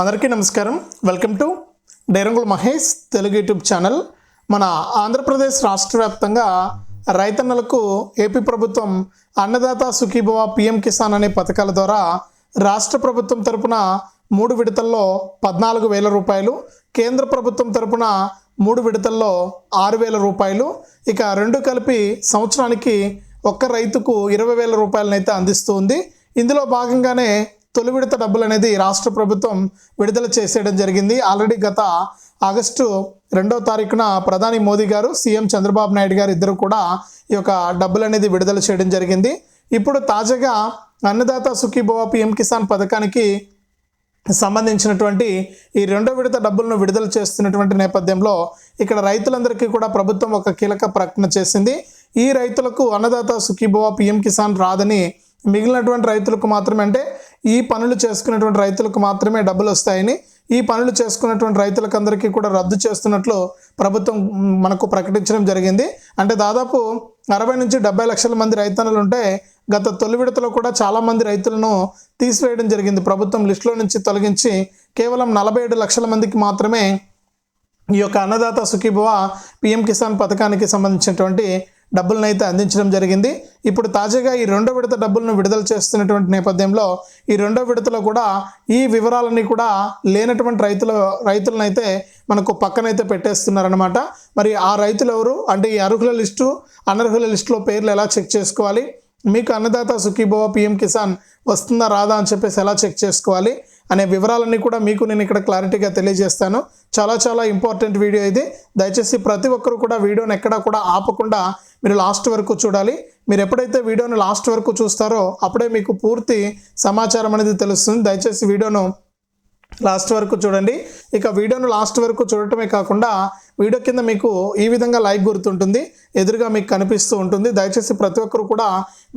అందరికీ నమస్కారం. Welcome to డైరంగుల మహేష్ తెలుగు యూట్యూబ్ ఛానల్. మన ఆంధ్రప్రదేశ్ రాష్ట్ర వ్యాప్తంగా రైతన్నలకు ఏపీ ప్రభుత్వం అన్నదాత సుఖీభవ పిఎం కిసాన్ అనే పథకాల ద్వారా రాష్ట్ర ప్రభుత్వం తరపున మూడు విడతల్లో పద్నాలుగు వేల రూపాయలు కేంద్ర ప్రభుత్వం తరపున మూడు విడతల్లో ఆరు వేల రూపాయలు. ఇక రెండు కలిపి సంవత్సరానికి ఒక్క రైతుకు ఇరవై వేల రూపాయలనైతే అందిస్తూ ఉంది. ఇందులో భాగంగానే తొలి విడత డబ్బులు అనేది రాష్ట్ర ప్రభుత్వం విడుదల చేసేయడం జరిగింది. ఆల్రెడీ గత ఆగస్టు రెండవ తారీఖున ప్రధాని మోదీ గారు సీఎం చంద్రబాబు నాయుడు గారు ఇద్దరు కూడా ఈ యొక్క డబ్బులు అనేది విడుదల చేయడం జరిగింది. ఇప్పుడు తాజాగా అన్నదాత సుఖీభవ పిఎం కిసాన్ పథకానికి సంబంధించినటువంటి ఈ రెండో విడత డబ్బులను విడుదల చేస్తున్నటువంటి నేపథ్యంలో ఇక్కడ రైతులందరికీ కూడా ప్రభుత్వం ఒక కీలక ప్రకటన చేసింది. ఈ రైతులకు అన్నదాత సుఖీభవ పిఎం కిసాన్ రాదని మిగిలినటువంటి రైతులకు మాత్రమే అంటే ఈ పనులు చేసుకున్నటువంటి రైతులకు మాత్రమే డబ్బులు వస్తాయని ఈ పనులు చేసుకున్నటువంటి రైతులకు అందరికీ కూడా రద్దు చేస్తున్నట్లు ప్రభుత్వం మనకు ప్రకటించడం జరిగింది. అంటే దాదాపు అరవై నుంచి డెబ్బై లక్షల మంది రైతన్నలు ఉంటే గత తొలి విడతలో కూడా చాలామంది రైతులను తీసివేయడం జరిగింది. ప్రభుత్వం లిస్టులో నుంచి తొలగించి కేవలం నలభై ఏడు లక్షల మందికి మాత్రమే ఈ యొక్క అన్నదాత సుఖీభవ పిఎం కిసాన్ పథకానికి సంబంధించినటువంటి డబ్బులను అయితే అందించడం జరిగింది. ఇప్పుడు తాజాగా ఈ రెండో విడత డబ్బులను విడుదల చేస్తున్నటువంటి నేపథ్యంలో ఈ రెండో విడతలో కూడా ఈ వివరాలన్నీ కూడా లేనటువంటి రైతుల రైతులనైతే మనకు పక్కనైతే పెట్టేస్తున్నారనమాట మరి ఆ రైతులు ఎవరు? అంటే ఈ అర్హుల లిస్టు అనర్హుల లిస్టులో పేర్లు ఎలా చెక్ చేసుకోవాలి? మీకు అన్నదాత సుఖీభవ పిఎం కిసాన్ వస్తుందా రాదా అని చెప్పేసి ఎలా చెక్ చేసుకోవాలి? అనే వివరాలన్నీ కూడా మీకు నేను ఇక్కడ క్లారిటీగా తెలియజేస్తాను. చాలా చాలా ఇంపార్టెంట్ వీడియో ఇది. దయచేసి ప్రతి ఒక్కరు కూడా వీడియోని ఎక్కడా కూడా ఆపకుండా మీరు లాస్ట్ వరకు చూడాలి. మీరు ఎప్పుడైతే వీడియోని లాస్ట్ వరకు చూస్తారో అప్పుడే మీకు పూర్తి సమాచారం అనేది తెలుస్తుంది. దయచేసి వీడియోను లాస్ట్ వరకు చూడండి. ఇక వీడియోను లాస్ట్ వరకు చూడటమే కాకుండా వీడియో కింద మీకు ఈ విధంగా లైక్ గుర్తుంటుంది ఎదురుగా మీకు కనిపిస్తూ ఉంటుంది. దయచేసి ప్రతి ఒక్కరు కూడా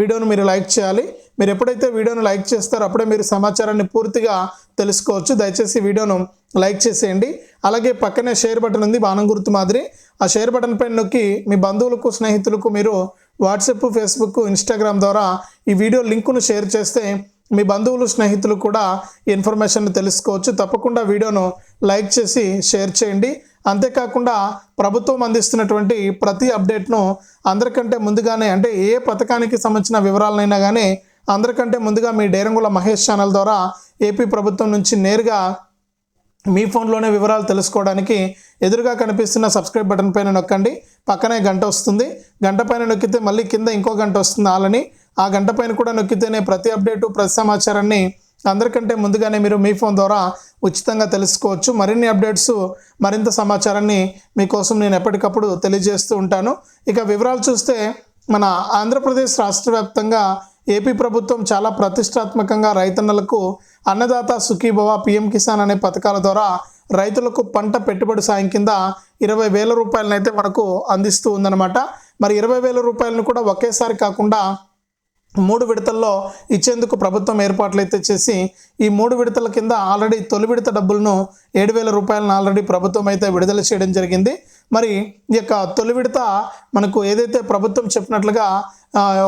వీడియోను మీరు లైక్ చేయాలి. మీరు ఎప్పుడైతే వీడియోను లైక్ చేస్తారో అప్పుడే మీరు సమాచారాన్ని పూర్తిగా తెలుసుకోవచ్చు. దయచేసి వీడియోను లైక్ చేసేయండి. అలాగే పక్కనే షేర్ బటన్ ఉంది బాణం గుర్తు మాదిరి. ఆ షేర్ బటన్ పైన నొక్కి మీ బంధువులకు స్నేహితులకు మీరు వాట్సాప్ ఫేస్బుక్ ఇన్స్టాగ్రామ్ ద్వారా ఈ వీడియో లింకును షేర్ చేస్తే మీ బంధువులు స్నేహితులు కూడా ఇన్ఫర్మేషన్ తెలుసుకోవచ్చు. తప్పకుండా వీడియోను లైక్ చేసి షేర్ చేయండి. అంతేకాకుండా ప్రభుత్వం అందిస్తున్నటువంటి ప్రతి అప్డేట్ను అందరికంటే ముందుగానే అంటే ఏ పథకానికి సంబంధించిన వివరాలనైనా కానీ అందరికంటే ముందుగా మీ డేరంగుల మహేష్ ఛానల్ ద్వారా ఏపీ ప్రభుత్వం నుంచి నేరుగా మీ ఫోన్లోనే వివరాలు తెలుసుకోవడానికి ఎదురుగా కనిపిస్తున్న సబ్స్క్రైబ్ బటన్ పైన నొక్కండి. పక్కనే గంట వస్తుంది. గంట పైన నొక్కితే మళ్ళీ కింద ఇంకో గంట వస్తుంది ఆలని ఆ గంట పైన కూడా నొక్కితేనే ప్రతి అప్డేటు ప్రతి సమాచారాన్ని అందరికంటే ముందుగానే మీరు మీ ఫోన్ ద్వారా ఉచితంగా తెలుసుకోవచ్చు. మరిన్ని అప్డేట్స్ మరింత సమాచారాన్ని మీకోసం నేను ఎప్పటికప్పుడు తెలియజేస్తూ ఉంటాను. ఇక వివరాలు చూస్తే మన ఆంధ్రప్రదేశ్ రాష్ట్ర వ్యాప్తంగా ఏపీ ప్రభుత్వం చాలా ప్రతిష్టాత్మకంగా రైతన్నలకు అన్నదాత సుఖీభవ పిఎం కిసాన్ అనే పథకాల ద్వారా రైతులకు పంట పెట్టుబడి సాయం కింద ఇరవై వేల రూపాయలనైతే మనకు అందిస్తూ ఉందన్నమాట. మరి ఇరవై వేల రూపాయలను కూడా ఒకేసారి కాకుండా మూడు విడతల్లో ఇచ్చేందుకు ప్రభుత్వం ఏర్పాట్లు అయితే చేసి ఈ మూడు విడతల కింద ఆల్రెడీ తొలి విడత డబ్బులను ఏడు వేల రూపాయలను ఆల్రెడీ ప్రభుత్వం అయితే విడుదల చేయడం జరిగింది. మరి ఈ యొక్క తొలి విడత మనకు ఏదైతే ప్రభుత్వం చెప్పినట్లుగా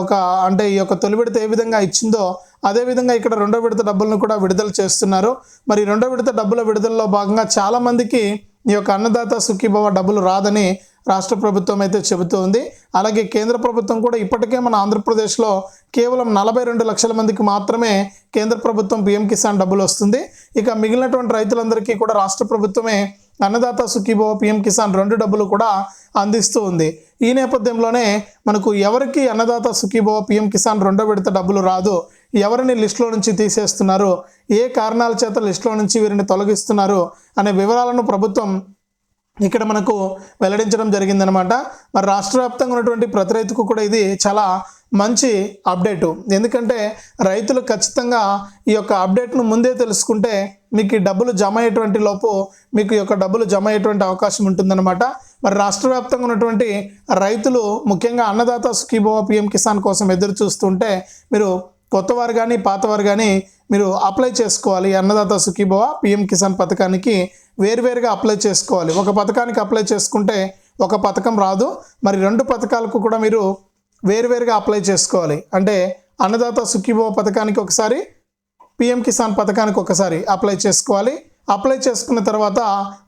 ఒక అంటే ఈ యొక్క తొలి విడత ఏ విధంగా ఇచ్చిందో అదేవిధంగా ఇక్కడ రెండో విడత డబ్బులను కూడా విడుదల చేస్తున్నారు. మరి రెండో విడత డబ్బుల విడుదలలో భాగంగా చాలామందికి ఈ యొక్క అన్నదాత సుఖీభవ డబ్బులు రాదని రాష్ట్ర ప్రభుత్వం అయితే చెబుతూ ఉంది. అలాగే కేంద్ర ప్రభుత్వం కూడా ఇప్పటికే మన ఆంధ్రప్రదేశ్లో కేవలం నలభై రెండు లక్షల మందికి మాత్రమే కేంద్ర ప్రభుత్వం పిఎం కిసాన్ డబ్బులు వస్తుంది. ఇక మిగిలినటువంటి రైతులందరికీ కూడా రాష్ట్ర ప్రభుత్వమే అన్నదాత సుఖీభవ పిఎం కిసాన్ రెండు డబ్బులు కూడా అందిస్తూ ఉంది. ఈ నేపథ్యంలోనే మనకు ఎవరికి అన్నదాత సుఖీభవ పిఎం కిసాన్ రెండో విడత డబ్బులు రాదు ఎవరిని లిస్టులో నుంచి తీసేస్తున్నారు ఏ కారణాల చేత లిస్టులో నుంచి వీరిని తొలగిస్తున్నారు అనే వివరాలను ప్రభుత్వం ఇక్కడ మనకు వెల్లడించడం జరిగిందనమాట మరి రాష్ట్ర వ్యాప్తంగా ఉన్నటువంటి ప్రతి రైతుకు కూడా ఇది చాలా మంచి అప్డేటు. ఎందుకంటే రైతులు ఖచ్చితంగా ఈ యొక్క అప్డేట్ను ముందే తెలుసుకుంటే మీకు ఈ డబ్బులు జమ అయ్యేటువంటి లోపు మీకు ఈ యొక్క డబ్బులు జమ అయ్యేటువంటి అవకాశం ఉంటుందన్నమాట. మరి రాష్ట్ర వ్యాప్తంగా ఉన్నటువంటి రైతులు ముఖ్యంగా అన్నదాత సుఖీభవ పిఎం కిసాన్ కోసం ఎదురు చూస్తుంటే మీరు కొత్తవారు కానీ పాతవారు కానీ మీరు అప్లై చేసుకోవాలి. అన్నదాత సుఖీభవ పిఎం కిసాన్ పథకానికి వేరువేరుగా అప్లై చేసుకోవాలి. ఒక పథకానికి అప్లై చేసుకుంటే ఒక పథకం రాదు. మరి రెండు పథకాలకు కూడా మీరు వేరువేరుగా అప్లై చేసుకోవాలి. అంటే అన్నదాత సుఖీభవ పథకానికి ఒకసారి పిఎం కిసాన్ పథకానికి ఒకసారి అప్లై చేసుకోవాలి. అప్లై చేసుకున్న తర్వాత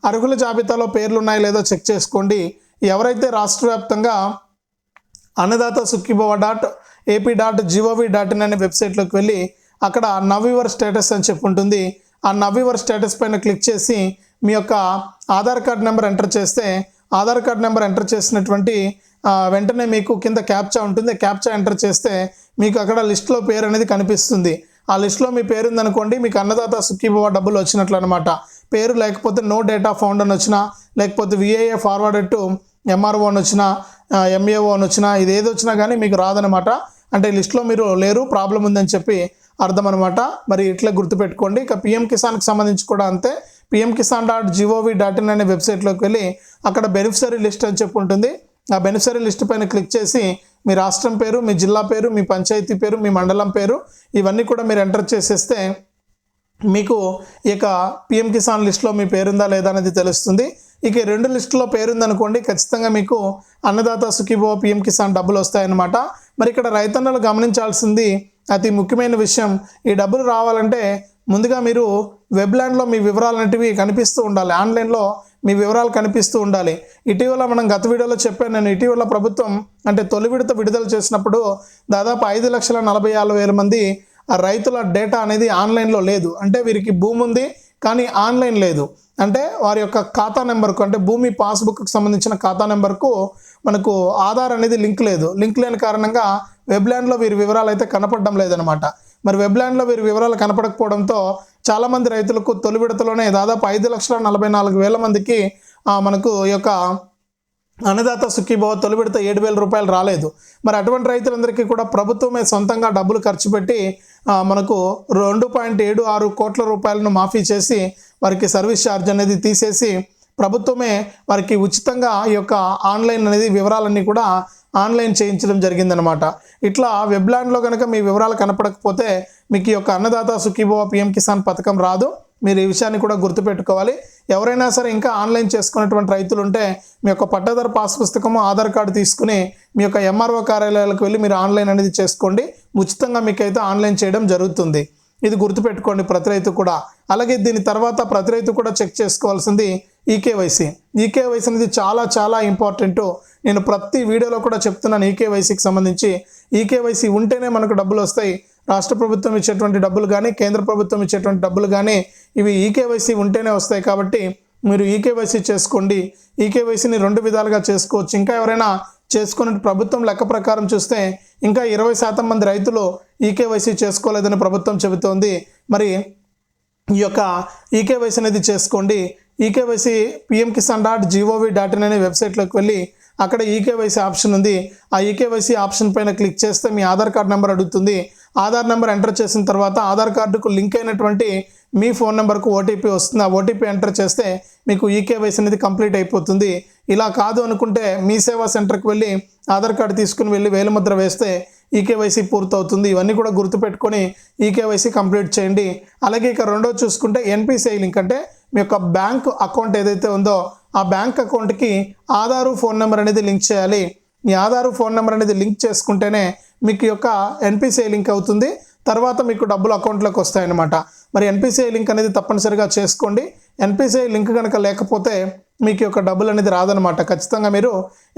అర్హుల జాబితాలో పేర్లు ఉన్నాయో లేదో చెక్ చేసుకోండి. ఎవరైతే రాష్ట్ర వ్యాప్తంగా Annadata Sukhibhava dot AP dot gov dot in అనే వెబ్సైట్లోకి వెళ్ళి అక్కడ నవ్యూవర్ స్టేటస్ అని చెప్పి ఉంటుంది. ఆ నవ్యూవర్ స్టేటస్ పైన క్లిక్ చేసి మీ యొక్క ఆధార్ కార్డ్ నెంబర్ ఎంటర్ చేస్తే ఆధార్ కార్డ్ నెంబర్ ఎంటర్ చేసినటువంటి వెంటనే మీకు కింద క్యాప్చా ఉంటుంది. క్యాప్చా ఎంటర్ చేస్తే మీకు అక్కడ లిస్ట్లో పేరు అనేది కనిపిస్తుంది. ఆ లిస్ట్లో మీ పేరు ఉందనుకోండి మీకు అన్నదాత సుఖీభవ డబ్బులు వచ్చినట్లు అనమాట పేరు లేకపోతే నో డేటా ఫౌండ్ అని వచ్చినా లేకపోతే విఏఏ ఫార్వర్డ్ టు ఎంఆర్ఓ అని వచ్చినా ఎంఏఓ అని వచ్చినా ఇది ఏది వచ్చినా కానీ మీకు రాదనమాట అంటే లిస్ట్లో మీరు లేరు ప్రాబ్లం ఉందని చెప్పి అర్థం అనమాట మరి ఇట్లా గుర్తుపెట్టుకోండి. ఇక పిఎం కిసాన్కి సంబంధించి కూడా అంతే. PM Kisan dot gov dot in అనే వెబ్సైట్లోకి వెళ్ళి అక్కడ బెనిఫిషరీ లిస్ట్ అని చెప్పి ఉంటుంది. ఆ బెనిఫిషరీ లిస్ట్ పైన క్లిక్ చేసి మీ రాష్ట్రం పేరు మీ జిల్లా పేరు మీ పంచాయతీ పేరు మీ మండలం పేరు ఇవన్నీ కూడా మీరు ఎంటర్ చేసేస్తే మీకు ఇక పిఎం కిసాన్ లిస్ట్లో మీ పేరుందా లేదా అనేది తెలుస్తుంది. ఇక రెండు లిస్టులో పేరుందనుకోండి ఖచ్చితంగా మీకు అన్నదాత సుఖీభవ పిఎం కిసాన్ డబ్బులు వస్తాయన్నమాట. మరి ఇక్కడ రైతన్నలు గమనించాల్సింది అతి ముఖ్యమైన విషయం. ఈ డబ్బులు రావాలంటే ముందుగా మీరు వెబ్లాండ్లో మీ వివరాలు అనేటివి కనిపిస్తూ ఉండాలి. ఆన్లైన్లో మీ వివరాలు కనిపిస్తూ ఉండాలి. ఇటీవల మనం గత వీడియోలో చెప్పాను నేను ఇటీవల ప్రభుత్వం అంటే తొలి విడత విడుదల చేసినప్పుడు దాదాపు ఐదు లక్షల నలభై ఆరు వేల మంది ఆ రైతుల డేటా అనేది ఆన్లైన్లో లేదు. అంటే వీరికి భూమి ఉంది కానీ ఆన్లైన్ లేదు. అంటే వారి యొక్క ఖాతా నెంబర్కు అంటే భూమి పాస్బుక్కి సంబంధించిన ఖాతా నెంబర్కు మనకు ఆధార్ అనేది లింక్ లేదు. లింక్ లేని కారణంగా వెబ్లాండ్లో వీరి వివరాలు అయితే కనపడడం లేదనమాట మరి వెబ్లాండ్లో వీరి వివరాలు కనపడకపోవడంతో చాలామంది రైతులకు తొలి విడతలోనే దాదాపు ఐదు లక్షల నలభై నాలుగు వేల మందికి మనకు ఈ యొక్క అన్నదాత సుఖీభవ తొలి విడత ఏడు వేల రూపాయలు రాలేదు. మరి అటువంటి రైతులందరికీ కూడా ప్రభుత్వమే సొంతంగా డబ్బులు ఖర్చు పెట్టి మనకు రెండు పాయింట్ ఏడు ఆరు కోట్ల రూపాయలను మాఫీ చేసి వారికి సర్వీస్ ఛార్జ్ అనేది తీసేసి ప్రభుత్వమే వారికి ఉచితంగా ఈ యొక్క ఆన్లైన్ అనేది వివరాలన్నీ కూడా ఆన్లైన్ చేయించడం జరిగిందనమాట ఇట్లా వెబ్లాండ్లో కనుక మీ వివరాలు కనపడకపోతే మీకు ఈ యొక్క అన్నదాత సుఖీభవ పిఎం కిసాన్ పథకం రాదు. మీరు ఈ విషయాన్ని కూడా గుర్తుపెట్టుకోవాలి. ఎవరైనా సరే ఇంకా ఆన్లైన్ చేసుకున్నటువంటి రైతులు ఉంటే మీ యొక్క పట్టాదారు పాస్ పుస్తకము ఆధార్ కార్డు తీసుకుని మీ యొక్క ఎంఆర్ఓ కార్యాలయాలకు వెళ్ళి మీరు ఆన్లైన్ అనేది చేసుకోండి. ఉచితంగా మీకైతే ఆన్లైన్ చేయడం జరుగుతుంది. ఇది గుర్తుపెట్టుకోండి ప్రతి రైతు కూడా. అలాగే దీని తర్వాత ప్రతి రైతు కూడా చెక్ చేసుకోవాల్సింది ఈకేవైసీ. ఈకేవైసీ అనేది చాలా చాలా ఇంపార్టెంట్. నేను ప్రతి వీడియోలో కూడా చెప్తున్నాను ఈకేవైసీకి సంబంధించి. ఈకేవైసీ ఉంటేనే మనకు డబ్బులు వస్తాయి. రాష్ట్ర ప్రభుత్వం ఇచ్చేటువంటి డబ్బులు కానీ కేంద్ర ప్రభుత్వం ఇచ్చేటువంటి డబ్బులు కానీ ఇవి ఈకేవైసీ ఉంటేనే వస్తాయి కాబట్టి మీరు ఈకేవైసీ చేసుకోండి. ఈకేవైసీని రెండు విధాలుగా చేసుకోవచ్చు. ఇంకా ఎవరైనా చేసుకున్నట్టు ప్రభుత్వం లెక్క ప్రకారం చూస్తే ఇంకా ఇరవై శాతం మంది రైతులు ఈకేవైసీ చేసుకోలేదని ప్రభుత్వం చెబుతోంది. మరి ఈ యొక్క ఈకేవైసీ అనేది చేసుకోండి. EKYC PM Kisan dot gov dot in అనే వెబ్సైట్లోకి వెళ్ళి అక్కడ ఈకేవైసీ ఆప్షన్ ఉంది. ఆ ఈకేవైసీ ఆప్షన్ పైన క్లిక్ చేస్తే మీ ఆధార్ కార్డ్ నెంబర్ అడుగుతుంది. ఆధార్ నెంబర్ ఎంటర్ చేసిన తర్వాత ఆధార్ కార్డుకు లింక్ అయినటువంటి మీ ఫోన్ నెంబర్కు ఓటీపీ వస్తుంది. ఆ ఓటీపీ ఎంటర్ చేస్తే మీకు ఈకేవైసీ అనేది కంప్లీట్ అయిపోతుంది. ఇలా కాదు అనుకుంటే మీ సేవా సెంటర్కి వెళ్ళి ఆధార్ కార్డు తీసుకుని వెళ్ళి వేలిముద్ర వేస్తే ఈకేవైసీ పూర్తవుతుంది. ఇవన్నీ కూడా గుర్తుపెట్టుకొని ఈకేవైసీ కంప్లీట్ చేయండి. అలాగే ఇక రెండో చూసుకుంటే ఎన్పిసిఐ లింక్ అంటే మీ యొక్క బ్యాంక్ అకౌంట్ ఏదైతే ఉందో ఆ బ్యాంక్ అకౌంట్కి ఆధారు ఫోన్ నెంబర్ అనేది లింక్ చేయాలి. మీ ఆధారు ఫోన్ నెంబర్ అనేది లింక్ చేసుకుంటేనే మీకు యొక్క ఎన్పిసిఐ లింక్ అవుతుంది. తర్వాత మీకు డబ్బులు అకౌంట్లోకి వస్తాయన్నమాట. మరి ఎన్పిసిఐ లింక్ అనేది తప్పనిసరిగా చేసుకోండి. ఎన్పిసిఐ లింక్ కనుక లేకపోతే మీకు యొక్క డబ్బులు అనేది రాదనమాట ఖచ్చితంగా మీరు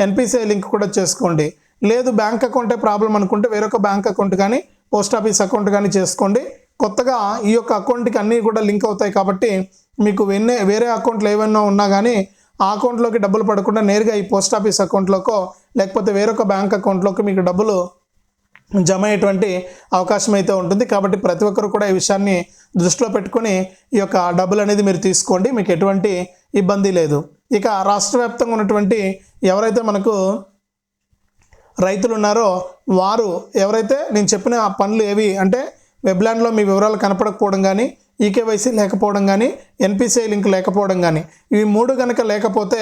ఎన్పిసిఐ లింక్ కూడా చేసుకోండి. లేదు బ్యాంక్ అకౌంటే ప్రాబ్లం అనుకుంటే వేరొక బ్యాంక్ అకౌంట్ కానీ పోస్ట్ ఆఫీస్ అకౌంట్ కానీ చేసుకోండి. కొత్తగా ఈ యొక్క అకౌంట్కి అన్నీ కూడా లింక్ అవుతాయి కాబట్టి మీకు వెన్నే వేరే అకౌంట్లు ఏవైనా ఉన్నా కానీ ఆ అకౌంట్లోకి డబ్బులు పడకుండా నేరుగా ఈ పోస్ట్ ఆఫీస్ అకౌంట్లోకో లేకపోతే వేరొక బ్యాంక్ అకౌంట్లోకి మీకు డబ్బులు జమ అయ్యేటువంటి అవకాశం అయితే ఉంటుంది. కాబట్టి ప్రతి ఒక్కరు కూడా ఈ విషయాన్ని దృష్టిలో పెట్టుకొని ఈ యొక్క డబ్బులు అనేది మీరు తీసుకోండి. మీకు ఎటువంటి ఇబ్బంది లేదు. ఇక రాష్ట్ర వ్యాప్తంగా ఉన్నటువంటి ఎవరైతే మనకు రైతులు ఉన్నారో వారు ఎవరైతే నేను చెప్పిన ఆ పనులు ఏవి అంటే వెబ్లాండ్లో మీ వివరాలు కనపడకపోవడం కానీ ఈకేవైసీ లేకపోవడం కానీ ఎన్పిసిఐ లింక్ లేకపోవడం కానీ ఇవి మూడు కనుక లేకపోతే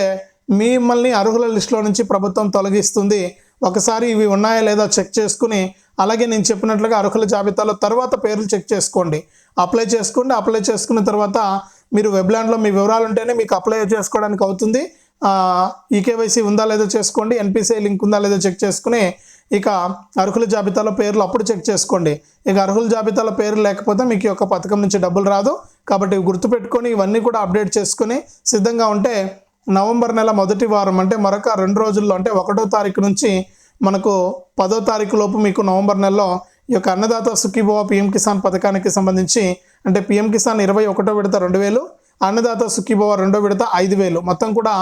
మిమ్మల్ని అర్హుల లిస్టులో నుంచి ప్రభుత్వం తొలగిస్తుంది. ఒకసారి ఇవి ఉన్నాయా లేదా చెక్ చేసుకుని అలాగే నేను చెప్పినట్లుగా అర్హుల జాబితాలో తర్వాత పేర్లు చెక్ చేసుకోండి. అప్లై చేసుకోండి. అప్లై చేసుకున్న తర్వాత మీరు వెబ్లాండ్లో మీ వివరాలు ఉంటేనే మీకు అప్లై చేసుకోవడానికి అవుతుంది. ఈకేవైసీ ఉందా లేదో చేసుకోండి. ఎన్పిసిఐ లింక్ ఉందా లేదో చెక్ చేసుకుని ఇక అర్హుల జాబితాలో పేర్లు అప్పుడు చెక్ చేసుకోండి. ఇక అర్హుల జాబితాలో పేర్లు లేకపోతే మీకు ఈ యొక్క పథకం నుంచి డబ్బులు రాదు. కాబట్టి గుర్తుపెట్టుకొని ఇవన్నీ కూడా అప్డేట్ చేసుకొని సిద్ధంగా ఉంటే నవంబర్ నెల మొదటి వారం అంటే మరొక రెండు రోజుల్లో అంటే ఒకటో తారీఖు నుంచి మనకు పదో తారీఖు లోపు మీకు నవంబర్ నెలలో ఈ యొక్క అన్నదాత సుఖీభవ పిఎం కిసాన్ పథకానికి సంబంధించి అంటే పిఎం కిసాన్ ఇరవై ఒకటో విడత రెండు వేలు అన్నదాత సుఖీభవ రెండో విడత ఐదు వేలు. మొత్తం కూడా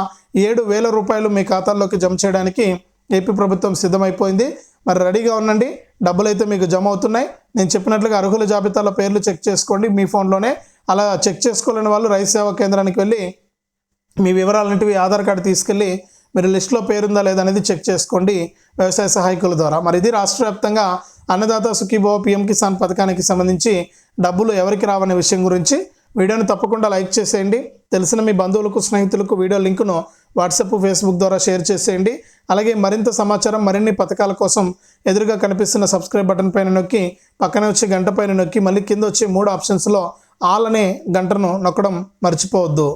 ఏడు వేల రూపాయలు మీ ఖాతాల్లోకి జమ చేయడానికి ఏపీ ప్రభుత్వం సిద్ధమైపోయింది. మరి రెడీగా ఉండండి. డబ్బులు అయితే మీకు జమ అవుతున్నాయి. నేను చెప్పినట్లుగా అర్హుల జాబితాలో పేర్లు చెక్ చేసుకోండి మీ ఫోన్లోనే. అలా చెక్ చేసుకోలేని వాళ్ళు రైతు సేవా కేంద్రానికి వెళ్ళి మీ వివరాలన్నింటివి ఆధార్ కార్డు తీసుకెళ్ళి మీరు లిస్టులో పేరుందా లేదా అనేది చెక్ చేసుకోండి వ్యవసాయ సహాయకుల ద్వారా. మరి ఇది రాష్ట్ర వ్యాప్తంగా అన్నదాత సుఖీభవ పిఎం కిసాన్ పథకానికి సంబంధించి డబ్బులు ఎవరికి రావనే విషయం గురించి వీడియోని తప్పకుండా లైక్ చేసేయండి. తెలిసిన మీ బంధువులకు స్నేహితులకు వీడియో లింకును వాట్సాప్ ఫేస్బుక్ ద్వారా షేర్ చేసేయండి. అలాగే మరింత సమాచారం మరిన్ని పథకాల కోసం ఎదురుగా కనిపిస్తున్న సబ్స్క్రైబ్ బటన్ పైన నొక్కి పక్కనే వచ్చే గంట పైన నొక్కి మళ్ళీ కింద వచ్చే మూడు ఆప్షన్స్లో ఆల్ అనే గంటను నొక్కడం మర్చిపోవద్దు.